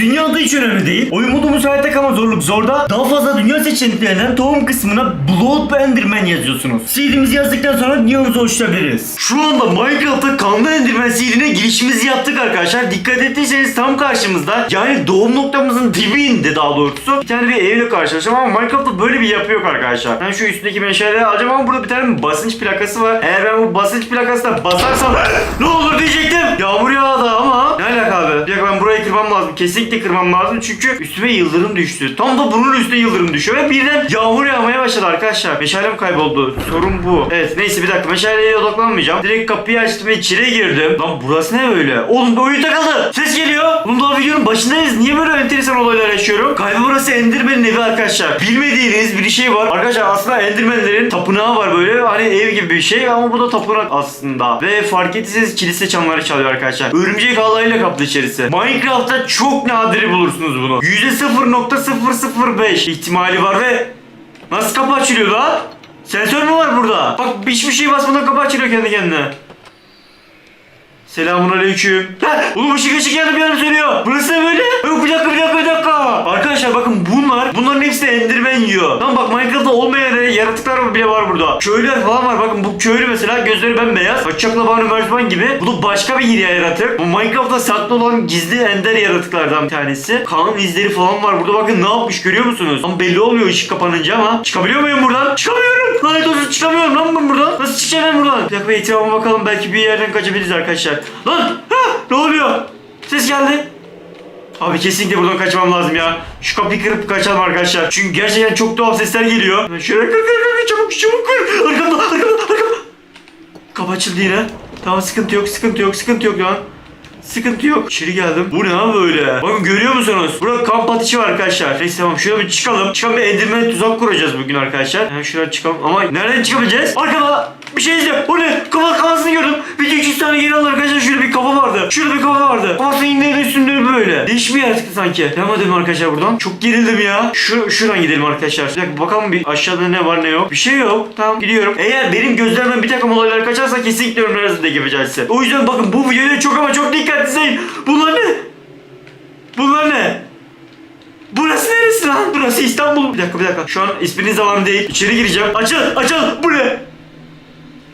dünyada hiç önemli değil. Oyun modumuz hayatta kalma zorluk zorda. Daha fazla dünya seçeneklerinden tohum kısmına Blood Enderman yazıyorsunuz. Seedimizi yazdıktan sonra Neon'uzu oluşturabiliriz. Şu anda Minecraft'ta kanlı Enderman seedine girişimizi yaptık arkadaşlar. Dikkat ettiyseniz tam karşımızda yani doğum noktamızın dibinde daha doğrusu bir tane bir evle karşılaşacağım ama Minecraft'ta böyle bir yapı yok arkadaşlar. Ben şu üstündeki meşaleleri alacağım ama burada bir tane basınç plakası var. Eğer ben bu basınç plakasına basarsam ne olur diyecektim. Yağmur yağdı ama ne kırmam lazım. Kesinlikle kırmam lazım çünkü üstüme yıldırım düştü. Tam da bunun üstüne yıldırım düşüyor ve birden yağmur yağmaya başladı arkadaşlar. Meşalem kayboldu. Sorun bu. Evet neyse bir dakika meşaleye odaklanmayacağım. Direkt kapıyı açtım ve içeri girdim. Lan burası ne böyle? Oğlum bu oyun takıldı. Ses geliyor. Oğlum daha videonun başındayız. Niye böyle enteresan olaylar yaşıyorum? Galiba burası Enderman'in evi arkadaşlar. Bilmediğiniz bir şey var. Arkadaşlar aslında Enderman'lerin tapınağı var böyle. Hani ev gibi bir şey ama bu da tapınak aslında. Ve fark ettiyseniz kilise çanları çalıyor arkadaşlar. Örümcek ağlarıyla kaplı içerisi. Minecraft'ta çok nadiri bulursunuz bunu. %0.005 ihtimali var ve nasıl kapı açılıyor lan? Sensör mü var burada? Bak hiçbir şey basmadan kapı açılıyor kendi kendine. Selamun aleyküm. Heh, oğlum ışık ışık yandı bir yana söylüyor. Burası ne böyle? Yok bir dakika bir dakika. Arkadaşlar bakın bunlar bunların hepsi de yiyor. Lan bak Minecraft'ta olmayan yaratıklar bile var burada. Köylüler falan var. Bakın bu köylü mesela gözleri bembeyaz. Bıçakla bağlı merdiven gibi. Bu da başka bir yaratık. Bu Minecraft'ta saklı olan gizli ender yaratıklardan bir tanesi. Kan izleri falan var. Burada bakın ne yapmış görüyor musunuz? Ama belli olmuyor ışık kapanınca ama. Çıkabiliyor muyum buradan? Çıkamıyorum. Lanet olsun çıkamıyorum lan ben buradan. Nasıl çıkacağım ben buradan? Bir dakika bir etrafıma bakalım. Belki bir yerden kaçabiliriz arkadaşlar. Lan! Ha! Ne oluyor? Ses geldi. Abi kesinlikle buradan kaçmam lazım ya. Şu kapıyı kırıp kaçalım arkadaşlar. Çünkü gerçekten çok tuhaf sesler geliyor. Şöyle kır kır kır çabuk çabuk kır. Arkamda arkamda arkamda. Kapı açıldı yine. Tamam sıkıntı yok sıkıntı yok sıkıntı yok lan. Sıkıntı yok. İçeri geldim. Bu ne lan böyle? Bakın görüyor musunuz? Burada kamp ateşi var arkadaşlar. Neyse tamam şuraya bir çıkalım. Çıkalım bir endirmen tuzak kuracağız bugün arkadaşlar. Hemen şuradan çıkalım. Ama nereden çıkabileceğiz? Arkada bir şey izliyor. Bu ne? Kafa kafasını gördüm. Bir 200 tane geri aldı arkadaşlar. Şurada bir kafa vardı. Şurada bir kafa vardı. Kafasını indirdi üstünde böyle. Değişik bir yaratıktı sanki. Devam edelim arkadaşlar buradan. Çok gerildim ya. Şu, şuradan gidelim arkadaşlar. Bir dakika bakalım bir aşağıda ne var ne yok. Bir şey yok. Tamam gidiyorum. Eğer benim gözlerimden bir takım olaylar kaçarsa kesinlikle arasında yapacağız size. O yüzden bakın bu videoya çok ama çok dikkatli izleyin. Bunlar ne? Bunlar ne? Burası neresi lan? Burası İstanbul. Bir dakika bir dakika. Şu an isminiz alan değil. İçeri gireceğim. Açıl açıl. Bu ne?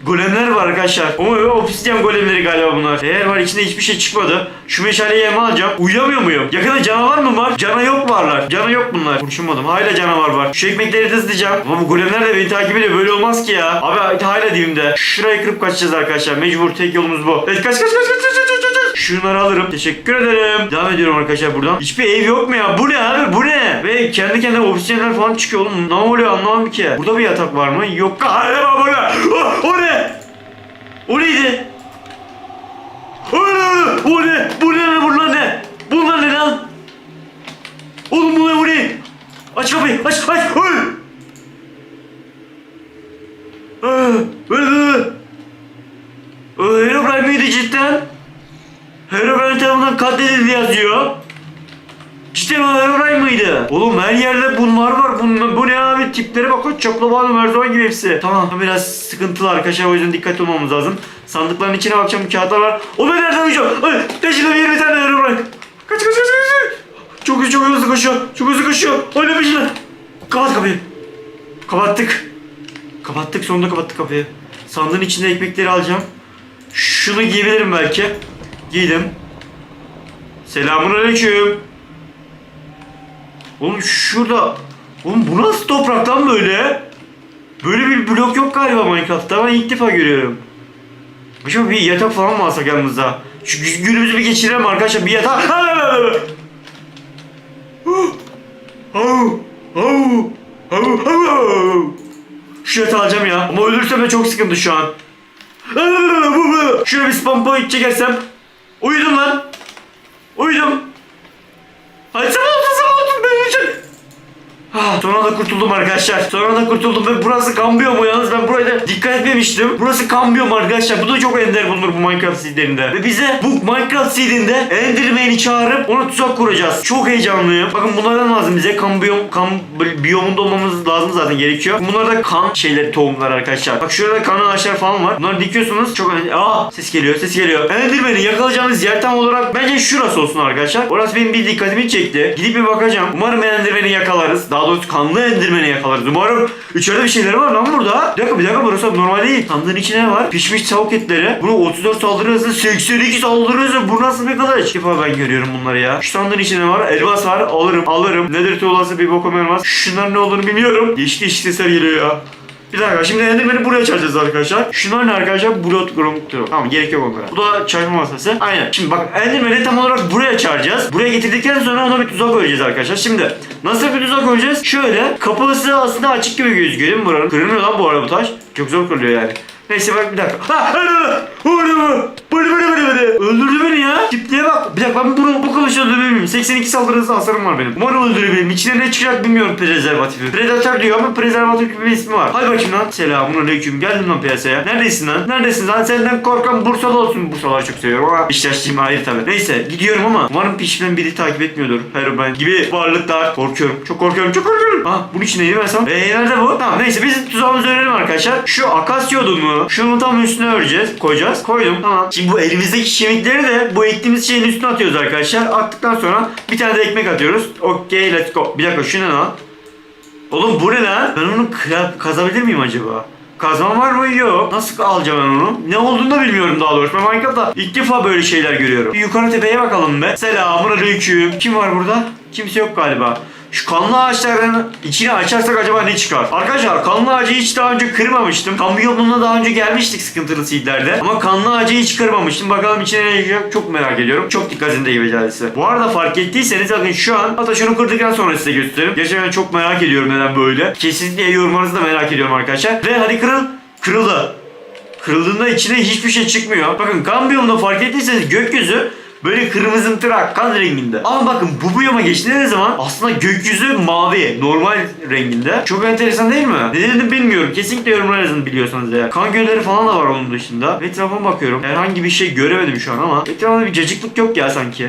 Golemler var arkadaşlar. Ama öyle obsidyen golemleri galiba bunlar. Eğer var içinde hiçbir şey çıkmadı. Şu meşaleyi elime alacağım. Uyuyamıyor muyum? Yakında canavar mı var? Cana yok varlar. Cana yok bunlar. Konuşamadım. Hala canavar var. Şu ekmekleri de dizeceğim. Ama bu golemler de beni takip ediyor. Böyle olmaz ki ya. Abi hala dibimde. Şurayı kırıp kaçacağız arkadaşlar. Mecbur tek yolumuz bu. Evet kaç kaç kaç kaç kaç kaç. Şunları alırım. Teşekkür ederim. Devam ediyorum arkadaşlar buradan. Hiçbir ev yok mu ya? Bu ne abi? Bu ne? Ve kendi kendine obsidyenler falan çıkıyor oğlum. Ne oluyor anlamadım ki. Burada bir yatak var mı? Yok galiba burada. Oh, o ne? O neydi? O ne? O ne? Bu ne? Bunlar ne? Bunlar ne lan? Oğlum bu ne? Bu ne? Aç kapıyı. Aç. Aç. Öl. Herobrine miydi cidden? Herobrine tarafından katledildi yazıyor. O Herobrine mıydı? Oğlum her yerde bunlar var. Bunlar, bu ne abi? Tiplere bak. Çakla bağlı merdiven gibi hepsi. Tamam. Biraz sıkıntılı arkadaşlar. O yüzden dikkatli olmamız lazım. Sandıkların içine bakacağım. Bu kağıtlar var. O ben nereden uyuyacağım? Peşinde bir bir tane. Kaç kaç kaç kaç. kaç. Çok hızlı çok hızlı koşuyor. Çok hızlı koşuyor. Öyle peşinde. Kapat kapıyı. Kapattık. Kapattık. Sonunda kapattık kapıyı. Sandığın içinde ekmekleri alacağım. Şunu giyebilirim belki. Giydim. Selamun aleyküm. Oğlum şurada... Oğlum bu nasıl toprak lan böyle? Böyle bir blok yok galiba Minecraft'ta. Ben ilk defa görüyorum. Acaba bir yatak falan mı alsak yanımıza? Şu gü- günümüzü bir geçirelim arkadaşlar. Bir yatak... Şu yatağı alacağım ya. Ama ölürsem de çok sıkıntı şu an. Şöyle bir spam point çekersem. Uyudum lan. Uyudum. Hadi sabah Ah, son anda anda kurtuldum arkadaşlar. Son anda kurtuldum ve burası kambiyo mu yalnız ben buraya da dikkat etmemiştim. Burası kambiyo mu arkadaşlar? Bu da çok ender bulunur bu Minecraft seedlerinde. Ve bize bu Minecraft seedinde Enderman'i çağırıp ona tuzak kuracağız. Çok heyecanlıyım. Bakın bunlardan lazım bize. Kan biyom, kan biyomunda olmamız lazım zaten gerekiyor. Bunlar da kan şeyleri tohumlar arkadaşlar. Bak şurada kan ağaçlar falan var. Bunları dikiyorsunuz. Çok önemli. Aa ses geliyor ses geliyor. Enderman'i yakalayacağımız yer tam olarak bence şurası olsun arkadaşlar. Orası benim bir dikkatimi çekti. Gidip bir bakacağım. Umarım Enderman'i yakalarız. Daha doğrusu kanlı Enderman'i yakalarız. Umarım içeride bir şeyler var lan burada. Bir dakika bir dakika burası normal değil. Sandığın içine ne var? Pişmiş tavuk etleri. Bunu 34 saldırı hızı 82 saldırı hızı. Bu nasıl bir kılıç? İlk defa ben görüyorum bunları ya. Şu sandığın içine ne var? Elmas var. Alırım alırım. Nedir tuğlası bir bokum elmas. Şunların ne olduğunu bilmiyorum. Değişik sesler geliyor ya. Bir dakika şimdi Enderman'i buraya çağıracağız arkadaşlar. Şunlar ne arkadaşlar? Blood Grunk'tur. Tamam gerek yok onlara. Bu da çarpma masası. Aynen. Şimdi bak Enderman'i tam olarak buraya çağıracağız. Buraya getirdikten sonra ona bir tuzak koyacağız arkadaşlar. Şimdi nasıl bir tuzak koyacağız? Şöyle kapısı aslında açık gibi gözüküyor değil mi buranın? Kırılmıyor lan bu arada bu taş. Çok zor kırılıyor yani. Neyse bak bir dakika. Ha. Öldürdü beni ya. Tipliğe bak. Bir dakika ben bunu bu kılıçla öldürebilirim. 82 saldırı hızı hasarım var benim. Umarım öldürebilirim. İçine ne çıkacak bilmiyorum prezervatifi. Predatör diyor ama prezervatif gibi bir ismi var. Hadi bakayım lan. Selamun aleyküm. Geldim lan piyasaya. Neredesin lan? Neredesin lan? Senden korkan Bursalı olsun. Bursalıları çok seviyorum ama iştaşçıyım hayır tabi. Neyse gidiyorum ama umarım peşimden biri takip etmiyordur. Herobrine gibi varlıklar. Korkuyorum. Çok korkuyorum. Çok korkuyorum. Ah bunun içine yemesem. Eee nerede bu? Tamam neyse biz tuzağımızı öğrenelim arkadaşlar. Şu akasya odunu. Şunu tam üstüne öreceğiz. Koyacağız. Koydum. Tamam. Şimdi bu elimizdeki kemikleri de bu ektiğimiz şeyin üstüne atıyoruz arkadaşlar. Attıktan sonra bir tane de ekmek atıyoruz. Okey let's go. Bir dakika şu ne lan? Oğlum bu ne lan? Ben onu kazabilir miyim acaba? Kazmam var mı? Yok. Nasıl alacağım ben onu? Ne olduğunu da bilmiyorum daha doğrusu. Ben Minecraft'ta ilk defa böyle şeyler görüyorum. Bir yukarı tepeye bakalım be. Selamun aleyküm. Kim var burada? Kimse yok galiba. Şu kanlı ağaçların içine açarsak acaba ne çıkar? Arkadaşlar kanlı ağacı hiç daha önce kırmamıştım. Kamyonuna daha önce gelmiştik sıkıntılı seedlerde. Ama kanlı ağacı hiç kırmamıştım. Bakalım içine ne çıkacak çok merak ediyorum. Çok dikkatinde becerisi. Bu arada fark ettiyseniz bakın şu an hatta şunu kırdıktan sonra size göstereyim. Gerçekten çok merak ediyorum neden böyle. Kesinlikle yorumlarınızı da merak ediyorum arkadaşlar. Ve hadi kırıl. Kırıldı. Kırıldığında içine hiçbir şey çıkmıyor. Bakın kambiyomda fark ettiyseniz gökyüzü böyle kırmızımtırak kan renginde. Ama bakın bu biyoma geçtiğiniz zaman aslında gökyüzü mavi normal renginde. Çok enteresan değil mi? Nedenini bilmiyorum. Kesinlikle yorumlar yazın biliyorsanız eğer. Kan gölleri falan da var onun dışında. Etrafıma bakıyorum. Herhangi bir şey göremedim şu an ama etrafında bir cacıklık yok ya sanki.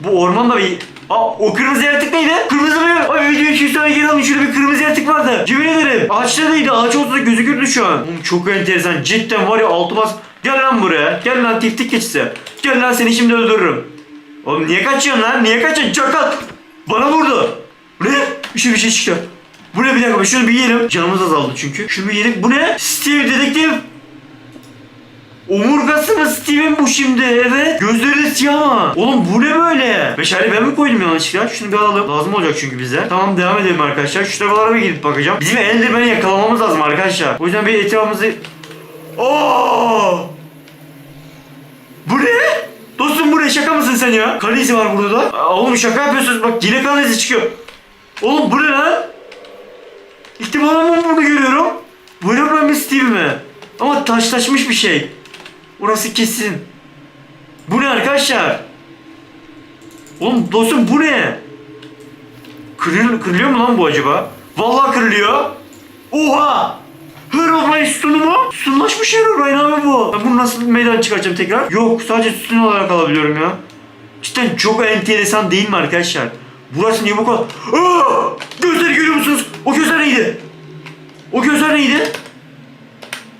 Bu orman da bir... Aa o kırmızı yaratık neydi? Kırmızı mı? Ay video 200 tane geri almış şurada bir kırmızı yaratık vardı. Yemin ederim. Ağaçta değildi. Ağaç olsa gözükürdü şu an. Oğlum çok enteresan. Cidden var ya altı bas. Gel lan buraya. Gel lan tiftik keçisi. Gel lan seni şimdi öldürürüm. Oğlum niye kaçıyorsun lan? Niye kaçıyorsun? Çakal. Bana vurdu. Bu ne? Bir şey bir şey çıkıyor. Bu ne bir dakika şunu bir yiyelim. Canımız azaldı çünkü. Şunu bir yiyelim. Bu ne? Steve dedektif. Omurgası mı Steve'in bu şimdi? Evet. Gözleri siyah ama. Oğlum bu ne böyle? Meşale ben mi koydum yanlışlıkla? Şunu bir alalım. Lazım olacak çünkü bize. Tamam devam edelim arkadaşlar. Şu tarafalara bir gidip bakacağım. Bizim Enderman'i yakalamamız lazım arkadaşlar. O yüzden bir etrafımızı... Oo! Bu ne? Dostum bu ne? Şaka mısın sen ya? Kan izi var burada da. Aa, oğlum şaka yapıyorsunuz. Bak yine kan izi çıkıyor. Oğlum bu ne lan? İlk ben bunu görüyorum. Bu ne ben bir Steve mi? Ama taşlaşmış bir şey. Orası kesin. Bu ne arkadaşlar? Oğlum dostum bu ne? Kırıl, kırılıyor mu lan bu acaba? Vallahi kırılıyor. Oha! Herobrine sütunu mu? Sütunlaşmış Herobrine abi bu. Ben bunu nasıl meydan çıkaracağım tekrar? Yok sadece sütun olarak alabiliyorum ya. Cidden çok enteresan değil mi arkadaşlar? Burası niye bu kadar... Gözleri görüyor musunuz? O gözler neydi? O gözler neydi?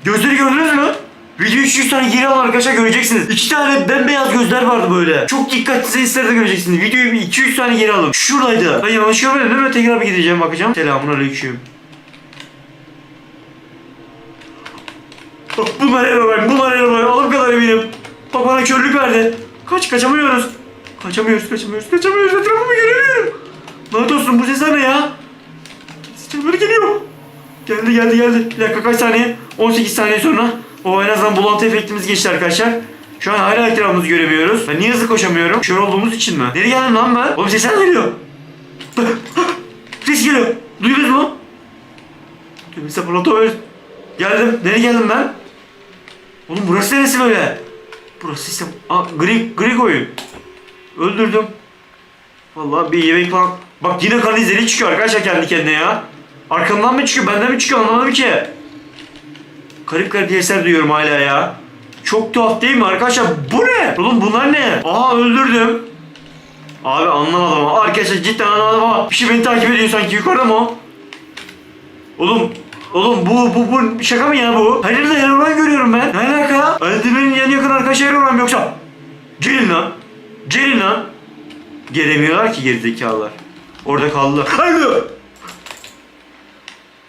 Gözleri gördünüz mü? Video 300 tane geri alın arkadaşlar göreceksiniz. İki tane bembeyaz gözler vardı böyle. Çok dikkatli seslerde göreceksiniz. Videoyu bir 200 tane geri alın. Şuradaydı. Ben yanlış görmedim değil mi? Tekrar bir gideceğim bakacağım. Selamun aleyküm. Bunlar Erobrine, bunlar Erobrine. Alım kadar eminim. Bak bana körlük verdi. Kaç, kaçamıyoruz. Kaçamıyoruz, kaçamıyoruz, kaçamıyoruz. Etrafımı göremiyorum. Lanet olsun bu sesler ne ya? Sesler geliyor. Geldi geldi geldi. Bir dakika kaç saniye? 18 saniye sonra. O en azından bulantı efektimiz geçti arkadaşlar. Şu an hala etrafımızı göremiyoruz. Ben niye hızlı koşamıyorum? Kör olduğumuz için mi? Nereye geldim lan ben? Oğlum sesler geliyor. Ses geliyor. Duydunuz mu? Tümse laboratuvar. Geldim. Nereye geldim ben? Oğlum burası neresi böyle? Burası sistem. Aa gri, gri koyun. Öldürdüm. Vallahi bir yemek falan. Bak yine kan izleri çıkıyor arkadaşlar kendi kendine ya. Arkamdan mı çıkıyor benden mi çıkıyor anlamadım ki. Garip garip sesler duyuyorum hala ya. Çok tuhaf değil mi arkadaşlar? Bu ne? Oğlum bunlar ne? Aha öldürdüm. Abi anlamadım ama. Arkadaşlar cidden anlamadım ama bir şey beni takip ediyor sanki yukarıda mı? Oğlum Oğlum bu bu bu şaka mı ya bu? Hayır da Herobrine görüyorum ben. Ne alaka? Eldivenin en yakın arkadaşı Herobrine mi yoksa? Gelin lan. Gelin lan. Gelemiyorlar ki gerizekalılar. Orada kaldılar. Haydi.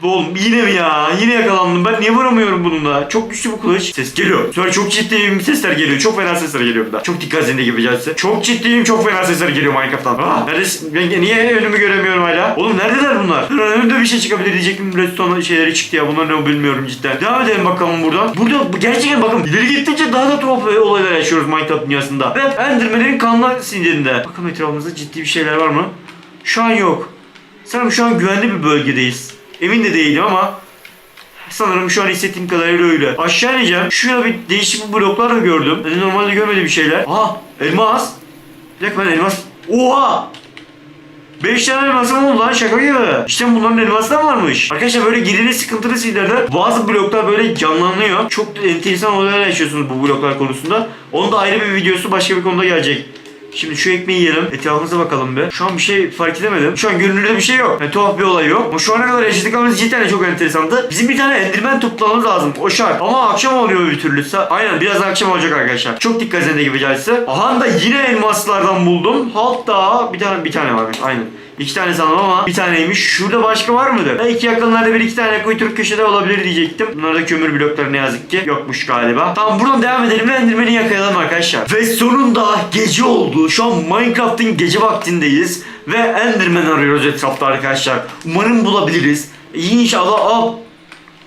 Oğlum yine mi ya? Yine yakalandım. Ben niye vuramıyorum bununla? Çok güçlü bu kılıç. Ses geliyor. Sonra çok ciddi sesler geliyor. Çok fena sesler geliyor burada. Çok dikkat edin gibi gelse. Çok ciddiyim. Çok fena sesler geliyor Minecraft'tan. Ah, neredesin? Ben niye önümü göremiyorum hala? Oğlum neredeler bunlar? Önümde bir şey çıkabilir diyecektim. Redstone şeyleri çıktı ya. Bunlar ne bilmiyorum cidden. Devam edelim bakalım buradan. Burada bu- gerçekten bakın ileri gittikçe daha da tuhaf olaylar yaşıyoruz Minecraft dünyasında. Ve Enderman'in kanlı sinirinde. Bakalım etrafımızda ciddi bir şeyler var mı? Şu an yok. Sanırım şu an güvenli bir bölgedeyiz. Emin de değilim ama Sanırım şu an hissettiğim kadarıyla öyle. Aşağı ineceğim. Şurada bir değişik bir bloklar da gördüm. Ben normalde görmediğim şeyler. Aha elmas. Bir dakika ben elmas. Oha! 5 tane elmasım oldu lan şaka gibi. İşte bunların elması da varmış. Arkadaşlar böyle girili sıkıntılı sillerde bazı bloklar böyle canlanıyor. Çok enteresan olaylar yaşıyorsunuz bu bloklar konusunda. Onun da ayrı bir videosu başka bir konuda gelecek. Şimdi şu ekmeği yiyelim. Etrafımıza bakalım be. Şu an bir şey fark edemedim. Şu an görünürde bir şey yok. Yani tuhaf bir olay yok. Ama şu ana kadar yaşadıklarımız cidden de çok enteresandı. Bizim bir tane endirmen toplamamız lazım. O şart. Ama akşam oluyor bir türlü. Aynen biraz akşam olacak arkadaşlar. Çok dikkat edin gibi caizse. Aha da yine elmaslardan buldum. Hatta bir tane bir tane varmış. Aynen. İki tane sandım ama bir taneymiş. Şurada başka var mıdır? Belki yakınlarda bir iki tane kuyturuk köşede olabilir diyecektim. Bunlar da kömür blokları ne yazık ki. Yokmuş galiba. Tamam buradan devam edelim ve Enderman'i yakalayalım arkadaşlar. Ve sonunda gece oldu. Şu an Minecraft'ın gece vaktindeyiz. Ve Enderman arıyoruz etrafta arkadaşlar. Umarım bulabiliriz. İnşallah. Aa,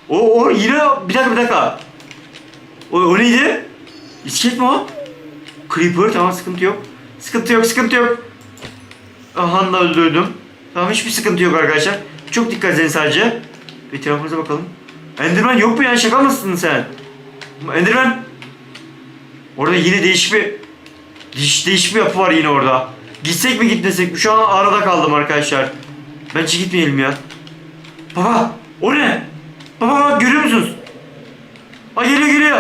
o, o yine bir dakika bir dakika. O, o neydi? İskelet mi o? Creeper tamam sıkıntı yok. Sıkıntı yok sıkıntı yok. Da öldürdüm. Tamam hiçbir sıkıntı yok arkadaşlar. Çok dikkat edin sadece. Etrafımıza bakalım. Enderman yok mu ya şaka mısın sen? Enderman. Orada yine değişik bir değiş, değişik bir yapı var yine orada. Gitsek mi gitmesek mi? Şu an arada kaldım arkadaşlar. Bence gitmeyelim ya. Baba o ne? Baba bak görüyor musunuz? Aa geliyor geliyor.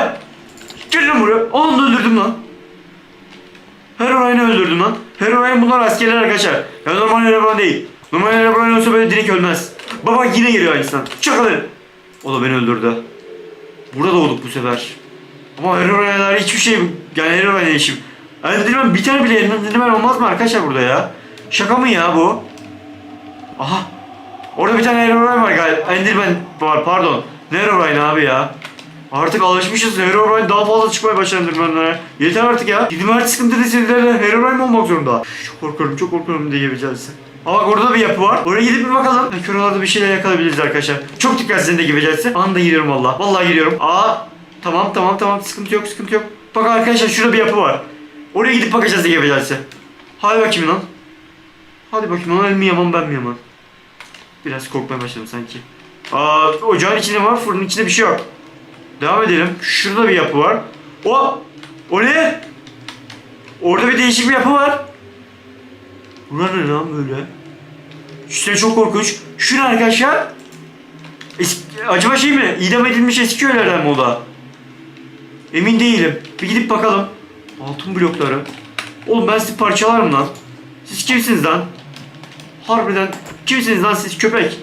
Gel lan buraya. Onu öldürdüm lan. Herobrine'i öldürdüm lan. Herobrine bunlar askerler arkadaşlar. Ya normal Herobrine değil. Normal Herobrine olsa böyle direkt ölmez. Baba yine geliyor aynısından. Çakalı. O da beni öldürdü. Burada doğduk bu sefer. Ama Herobrine'ler hiçbir şey yani Herobrine işim. Enderman bir tane bile Enderman olmaz mı arkadaşlar burada ya? Şaka mı ya bu? Aha. Orada bir tane Herobrine var galiba. Enderman var pardon. Ne Herobrine abi ya? Artık alışmışız. Herobrine daha fazla çıkmaya başladı Enderman'lere. Yeter artık ya. Gidin her sıkıntılı serilerle Herobrine mi olmak zorunda? Çok korkuyorum, çok korkuyorum diye geleceğiz. Aa bak orada da bir yapı var. Oraya gidip bir bakalım. Belki bir şeyler yakalayabiliriz arkadaşlar. Çok dikkat edin de gibi gelsin. Anında giriyorum valla. Vallahi giriyorum. Aa tamam tamam tamam sıkıntı yok sıkıntı yok. Bak arkadaşlar şurada bir yapı var. Oraya gidip bakacağız diye gelsin. Hadi bakayım lan. Hadi bakayım lan el mi yaman ben mi yaman? Biraz korkmaya başladım sanki. Aa ocağın içinde var fırının içinde bir şey yok. Devam edelim. Şurada bir yapı var. O! O ne? Orada bir değişik bir yapı var. Bura ne lan böyle? İşte çok korkunç. Şu ne arkadaşlar? Eski, acaba şey mi? İdam edilmiş eski köylerden mi o da? Emin değilim. Bir gidip bakalım. Altın blokları. Oğlum ben sizi parçalarım lan. Siz kimsiniz lan? Harbiden kimsiniz lan siz köpek?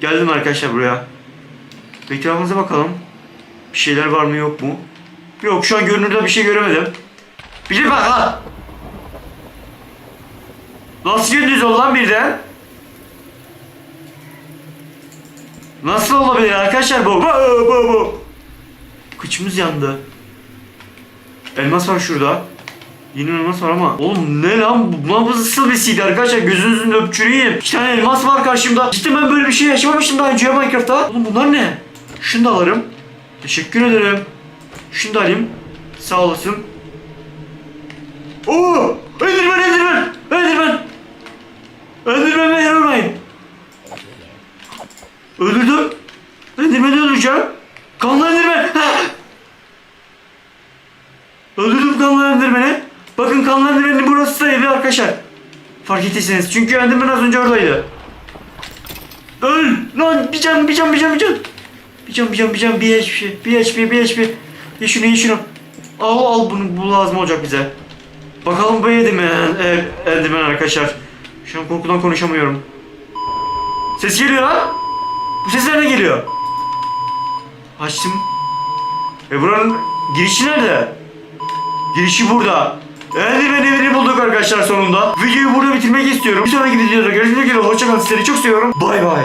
Geldim arkadaşlar buraya. Etrafımıza bakalım. Bir şeyler var mı yok mu? Yok şu an görünürde bir şey göremedim. Bir bak lan. Nasıl gündüz oldu lan birden? Nasıl olabilir arkadaşlar bu? Bu bu bu. Kıçımız yandı. Elmas var şurada. Yeni elmas var ama Oğlum ne lan bu lan bu nasıl bir CD arkadaşlar gözünüzün öpçürüyüm İki tane elmas var karşımda Cidden ben böyle bir şey yaşamamıştım daha önce ya Minecraft'ta Oğlum bunlar ne? Şunu da alırım Teşekkür ederim Şunu da alayım Sağ olasın Oo! Enderman Enderman Enderman Enderman ve Herobrine Öldürdüm Enderman'i öldüreceğim Kanlı Enderman Öldürdüm kanlı Enderman'i. Bakın kanlı Enderman'in burası da evi arkadaşlar. Fark ettiyseniz. Çünkü Enderman az önce oradaydı. Öl. Lan bir can bir can bir can bir can. Can bir can bir HP bir HP bir HP. Ye şunu ye şunu. Al al bunu bu lazım olacak bize. Bakalım bu yedi mi? E, Enderman arkadaşlar. Şu an korkudan konuşamıyorum. Ses geliyor lan. Bu ses nereden geliyor? Açtım. E buranın girişi nerede? Girişi burada. Enderman evini bulduk arkadaşlar sonunda. Videoyu burada bitirmek istiyorum. Bir sonraki videoda görüşmek üzere. Hoşçakalın. Sizleri çok seviyorum. Bay bay.